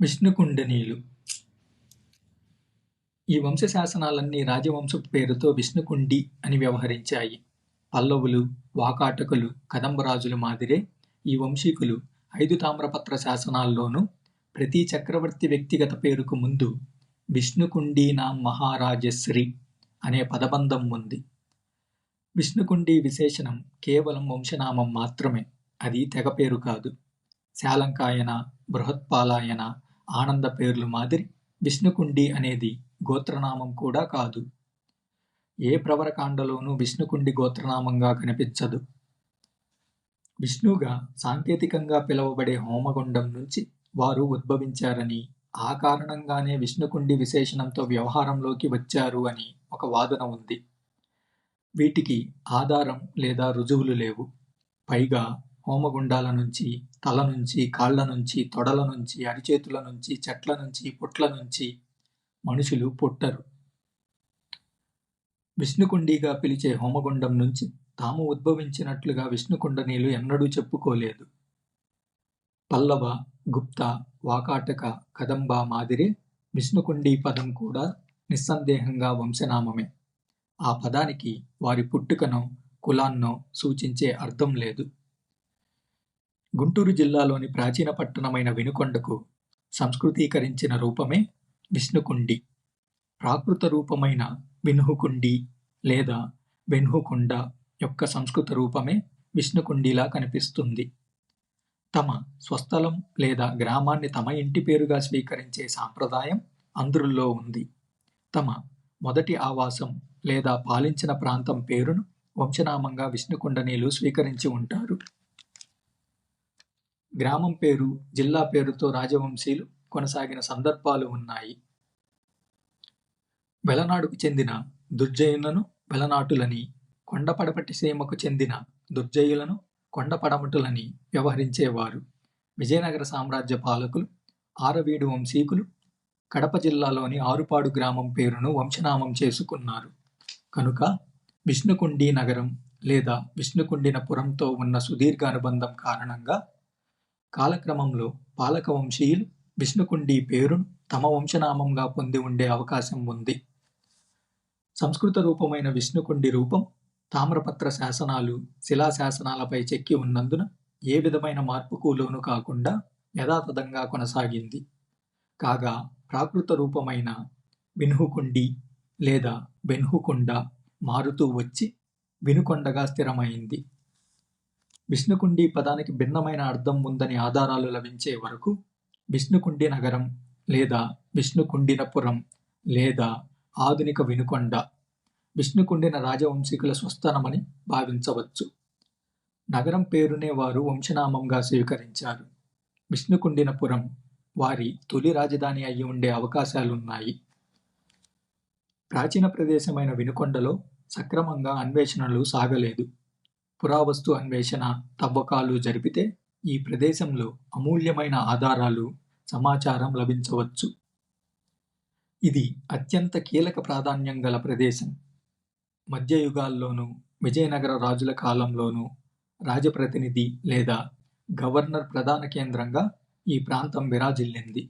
విష్ణుకుండినీలు ఈ వంశశాసనాలన్నీ రాజవంశపు పేరుతో విష్ణుకుండి అని వ్యవహరించాయి. పల్లవులు వాకాటకులు కదంబరాజుల మాదిరే ఈ వంశీకులు ఐదు తామ్రపత్ర శాసనాల్లోనూ ప్రతి చక్రవర్తి వ్యక్తిగత పేరుకు ముందు విష్ణుకుండీనాం మహారాజశ్రీ అనే పదబంధం ఉంది. విష్ణుకుండి విశేషణం కేవలం వంశనామం మాత్రమే అది తెగ పేరు కాదు. శాలంకాయన బృహత్పాలాయన ఆనంద పేర్లు మాదిరి విష్ణుకుండి అనేది గోత్రనామం కూడా కాదు. ఏ ప్రవరకాండలోనూ విష్ణుకుండి గోత్రనామంగా కనిపించదు. విష్ణుగా సాంకేతికంగా పిలువబడే హోమగుండం నుంచి వారు ఉద్భవించారని ఆ కారణంగానే విష్ణుకుండి విశేషణంతో వ్యవహారంలోకి వచ్చారు అని ఒక వాదన ఉంది. వీటికి ఆధారం లేదా రుజువులు లేవు. పైగా హోమగుండాల నుంచి తల నుంచి కాళ్ళ నుంచి తొడల నుంచి అరిచేతుల నుంచి చెట్ల నుంచి పుట్ల నుంచి మనుషులు పుట్టరు. విష్ణుకుండిగా పిలిచే హోమగుండం నుంచి తాము ఉద్భవించినట్లుగా విష్ణుకుండనీలు ఎన్నడూ చెప్పుకోలేదు. పల్లవ గుప్త వాకాటక కదంబ మాదిరే విష్ణుకుండి పదం కూడా నిస్సందేహంగా వంశనామమే. ఆ పదానికి వారి పుట్టుకనో కులాన్నో సూచించే అర్థం లేదు. గుంటూరు జిల్లాలోని ప్రాచీన పట్టణమైన వినుకొండకు సంస్కృతీకరించిన రూపమే విష్ణుకుండి. ప్రాకృత రూపమైన విన్హుకుండి లేదా వెన్హుకుండ యొక్క సంస్కృత రూపమే విష్ణుకుండిలా కనిపిస్తుంది. తమ స్వస్థలం లేదా గ్రామాన్ని తమ ఇంటి పేరుగా స్వీకరించే సాంప్రదాయం అందరుల్లో ఉంది. తమ మొదటి ఆవాసం లేదా పాలించిన ప్రాంతం పేరును వంశనామంగా విష్ణుకుండనీలు స్వీకరించి ఉంటారు. గ్రామం పేరు జిల్లా పేరుతో రాజవంశీలు కొనసాగిన సందర్భాలు ఉన్నాయి. వెలనాడుకు చెందిన దుర్జయులను వెలనాటులని కొండపడపటి సీమకు చెందిన దుర్జయులను కొండపడమటులని వ్యవహరించేవారు. విజయనగర సామ్రాజ్య పాలకులు ఆరవీడు వంశీకులు కడప జిల్లాలోని ఆరుపాడు గ్రామం పేరును వంశనామం చేసుకున్నారు. కనుక విష్ణుకుండి నగరం లేదా విష్ణుకుండినపురంతో ఉన్న సుదీర్ఘ అనుబంధం కారణంగా కాలక్రమంలో పాలక వంశీయులు విష్ణుకుండి పేరును తమ వంశనామంగా పొంది ఉండే అవకాశం ఉంది. సంస్కృత రూపమైన విష్ణుకుండి రూపం తామ్రపత్ర శాసనాలు శిలాశాసనాలపై చెక్కి ఉన్నందున ఏ విధమైన మార్పుకు లోను కాకుండా యథాతథంగా కొనసాగింది. కాగా ప్రాకృత రూపమైన వినుహుకుండి లేదా వెన్హుకుండ మారుతూ వచ్చి వినుకొండగా స్థిరమైంది. విష్ణుకుండి పదానికి భిన్నమైన అర్థం ఉందని ఆధారాలు లభించే వరకు విష్ణుకుండి నగరం లేదా విష్ణుకుండినపురం లేదా ఆధునిక వినుకొండ విష్ణుకుండిన రాజవంశీకుల స్వస్థానమని భావించవచ్చు. నగరం పేరునే వారు వంశనామంగా స్వీకరించారు. విష్ణుకుండినపురం వారి తొలి రాజధాని అయి ఉండే అవకాశాలున్నాయి. ప్రాచీన ప్రదేశమైన వినుకొండలో సక్రమంగా అన్వేషణలు సాగలేదు. పురావస్తు అన్వేషణ తవ్వకాలు జరిపితే ఈ ప్రదేశంలో అమూల్యమైన ఆధారాలు సమాచారం లభించవచ్చు. ఇది అత్యంత కీలక ప్రాధాన్యం గల ప్రదేశం. మధ్యయుగాల్లోనూ విజయనగర రాజుల కాలంలోనూ రాజప్రతినిధి లేదా గవర్నర్ ప్రధాన కేంద్రంగా ఈ ప్రాంతం విరాజిల్లింది.